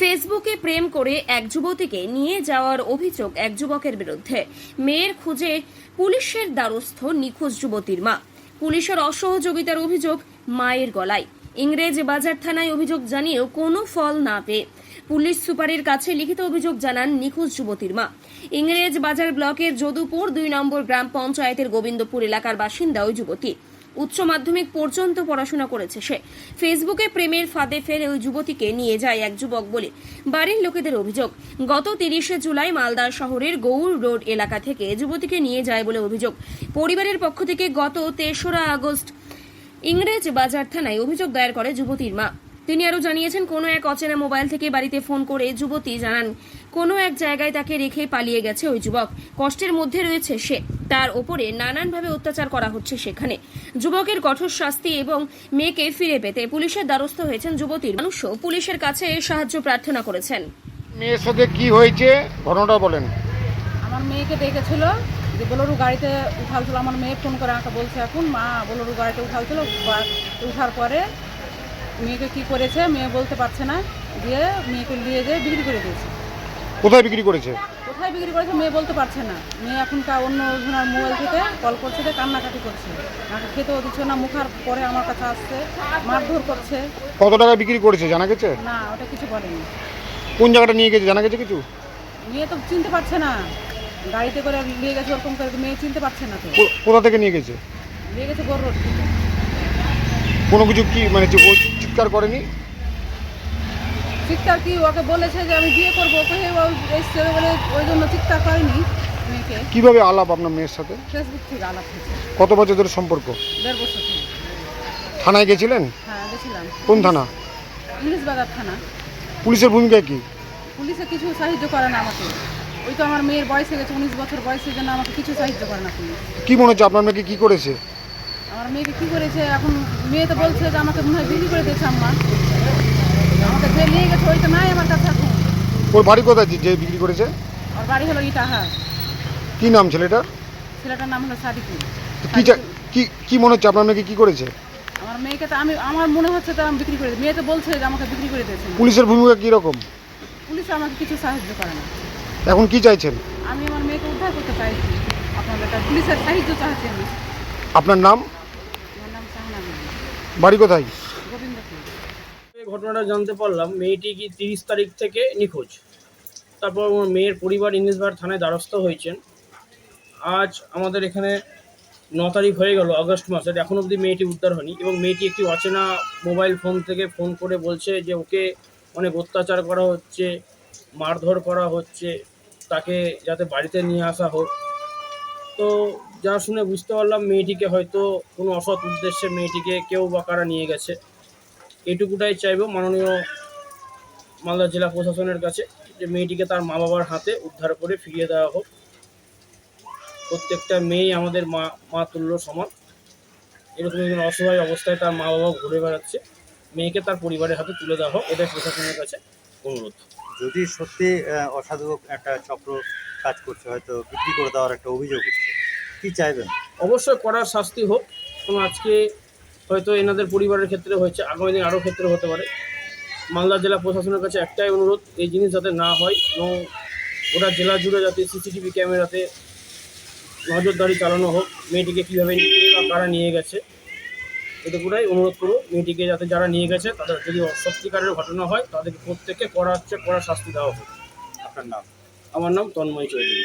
ফেসবুকে প্রেম করে এক যুবতীকে নিয়ে যাওয়ার অভিযোগ এক যুবকের বিরুদ্ধে। মেয়ের খুঁজে পুলিশের দ্বারস্থ নিখোঁজ যুবতীর মা। পুলিশের অসহযোগিতার অভিযোগ মায়ের গলায়। ইংরেজ বাজার থানায় অভিযোগ জানিয়েও কোনো ফল না পেয়ে পুলিশ সুপারের কাছে লিখিত অভিযোগ জানান নিখোঁজ যুবতীর মা। ইংরেজ বাজার ব্লকের যদুপুর দুই নম্বর গ্রাম পঞ্চায়েতের গোবিন্দপুর এলাকার বাসিন্দা ওই যুবতী। উচ্চ মাধ্যমিক পর্যন্ত পড়াশোনা করেছে সে। ফেসবুকে প্রেমের ফাঁদে ফেলে ওই যুবতীকে নিয়ে যায় এক যুবক বলে বাড়ির লোকেদের অভিযোগ। গত তিরিশে জুলাই মালদা শহরের গৌর রোড এলাকা থেকে যুবতীকে নিয়ে যায় বলে অভিযোগ। পরিবারের পক্ষ থেকে গত তেসরা আগস্ট ইংরেজ বাজার থানায় অভিযোগ দায়ের করে যুবতীর মা। তিনি আরও জানিয়েছেন কোনো এক অচেনা মোবাইল থেকে বাড়িতে ফোন করে যুবতী জানান কোনো এক জায়গায় তাকে রেখে পালিয়ে গেছে ওই যুবক। কষ্টের মধ্যে রয়েছে সে। তার ওপরে নানানভাবে অত্যাচার করা হচ্ছে সেখানে। যুবকের কঠোর শাস্তি এবং মেয়েকে ফিরে পেতে পুলিশের দ্বারস্থ হয়েছেন যুবতীর মানুষও। পুলিশের কাছে সাহায্য প্রার্থনা করেছেন। মেয়ের সাথে কি হয়েছে? ঘটনাটা বলেন। আমার মেয়েকে ডেকেছিল যে বোলোরু গাড়িতে উঠালছিল আমার মেয়ে ফোন করে আমাকে বলছে এখন মা বোলোরু গাড়িতে উঠালছিল বা- উঠার পরে মেয়েকে কি করেছে মেয়ে বলতে পারছে না দিয়ে মেয়েকে নিয়ে যেয়ে বিক্রি করে দিয়েছে। কোথায় বিক্রি করেছে? কোথায় বিক্রি করেছে মেয়ে বলতে পারছে না। মেয়ে এখন এখনকার অন্য জনের মোবাইল থেকে কল করছে যে কান্নাকাটি করছে। আমাকে খেতেও দিচ্ছে না মুখার পরে আমার কাছে আসছে মারধর করছে। কত টাকা বিক্রি করেছে জানা গেছে? না ওটা কিছু বলেনি। কোন জায়গাটা নিয়ে গেছে জানা গেছে কিছু? মেয়ে তো চিনতে পারছে না। গাড়িতে করে নিয়ে গেছে ওরকম করে মেয়ে চিনতে পারছে না তো। কো- কোথা থেকে নিয়ে গেছে? নিয়ে গেছে গোর রোড থেকে। কোনো কিছু কি মানে চি- ও চিৎকার করেনি? চিৎকার কি ওকে বলেছে যে আমি বিয়ে করব? ওকে এসছে বলে ওই জন্য চিৎকার করেনি মেয়েকে। কীভাবে আলাপ আপনার মেয়ের সাথে? ফেসবুক থেকে আলাপ হয়েছে। কত বছর ধরে সম্পর্ক? দেড় বছর থেকে থানায় গেছিলেন? হ্যাঁ গেছিলাম। কোন থানা? ইংলিশ বাজার থানা। পুলিশের ভূমিকা কি? পুলিশে কিছু সাহায্য করে না আমাকে। ওই তো আমার মেয়ের বয়স হয়ে গেছে উনিশ বছর বয়সের জন্য আমাকে কিছু সাহায্য করে না পুলিশ। কি মনে হচ্ছে আপনার মেয়েকে কি করেছে? আমার মেয়েকে কি করেছে? এখন মেয়ে তো বলছে যে আমাকে মনে হয় বিক্রি করে দিয়েছে আম্মা। আমাকে যে নিয়ে গেছে ওই তো নাই আমার কাছে এখন। ওর বাড়ি কোথায় যে- যে বিক্রি করেছে? ওর বাড়ি হলো ইটাহা কি নাম ছেলেটার? ছেলেটার নাম হলো সাদিকুল। কি চা- কি কি মনে হচ্ছে আপনার মেয়েকে কি করেছে? আমার মেয়েকে তো আমি আমার মনে হচ্ছে তো আমি বিক্রি করে দিই। মেয়ে তো বলছে যে আমাকে বিক্রি করে দিয়েছে। পুলিশের ভূমিকা কি রকম পুলিশ আমাকে কিছু সাহায্য করে না। এখন কি চাইছেন? আমি আমার মেয়েকে উদ্ধার করতে চাইছি। আপনাদের কাছে পুলিশের সাহায্য চাইছি আমি। আপনার নাম আমার নাম সাহানা বিবি বাড়ি কোথায়? ঘটনাটা জানতে পারলাম, মেয়েটি কি তিরিশ তারিখ থেকে নিখোঁজ? তারপর মেয়ের পরিবার ইংলিশবার থানায় দ্বারস্থ হয়েছেন। আজ আমাদের এখানে ন তারিখ হয়ে গেল, আগস্ট মাসের এখন অবধি মেয়েটি উদ্ধার হয়নি এবং মেয়েটি একটি অচেনা মোবাইল ফোন থেকে ফোন করে বলছে যে ওকে অনেক অত্যাচার করা হচ্ছে, মারধর করা হচ্ছে, তাকে যাতে বাড়িতে নিয়ে আসা হোক। তো যা শুনে বুঝতে পারলাম মেয়েটিকে হয়তো কোনো অসৎ উদ্দেশ্যে মেয়েটিকে কেউ বা কারা নিয়ে গেছে। এটুকুটাই চাইব মাননীয় মালদা জেলা প্রশাসনের কাছে যে মেয়েটিকে তার মা বাবার হাতে উদ্ধার করে ফিরিয়ে দেওয়া হোক। প্রত্যেকটা মেয়েই আমাদের মা মা তুল্য সমান। এরকম একজন অসহায় অবস্থায় তার মা বাবা ঘুরে বেড়াচ্ছে, মেয়েকে তার পরিবারের হাতে তুলে দেওয়া হোক এটাই প্রশাসনের কাছে অনুরোধ। যদি সত্যি অসাধু একটা চক্র কাজ করছে, হয়তো বিক্রি করে দেওয়ার একটা অভিযোগ উঠছে। কি চাইবেন? অবশ্যই করার শাস্তি হোক, কারণ আজকে হয়তো এনাদের পরিবারের ক্ষেত্রে হয়েছে, আগামী দিন আরও ক্ষেত্রে হতে পারে। মালদা জেলা প্রশাসনের কাছে একটাই অনুরোধ, এই জিনিস যাতে না হয় এবং ওটা জেলা জুড়ে যাতে সিসিটিভি ক্যামেরাতে নজরদারি চালানো হোক, মেয়েটিকে কীভাবে নিয়ে বা কারা নিয়ে গেছে, এটুকুটাই অনুরোধ করব। মেয়েটিকে যাতে যারা নিয়ে গেছে, তাদের যদি সত্যিকারের ঘটনা হয়, তাদেরকে প্রত্যেককে করা হচ্ছে কড়া শাস্তি দেওয়া হোক। আপনার নাম? আমার নাম তন্ময় চৌধুরী।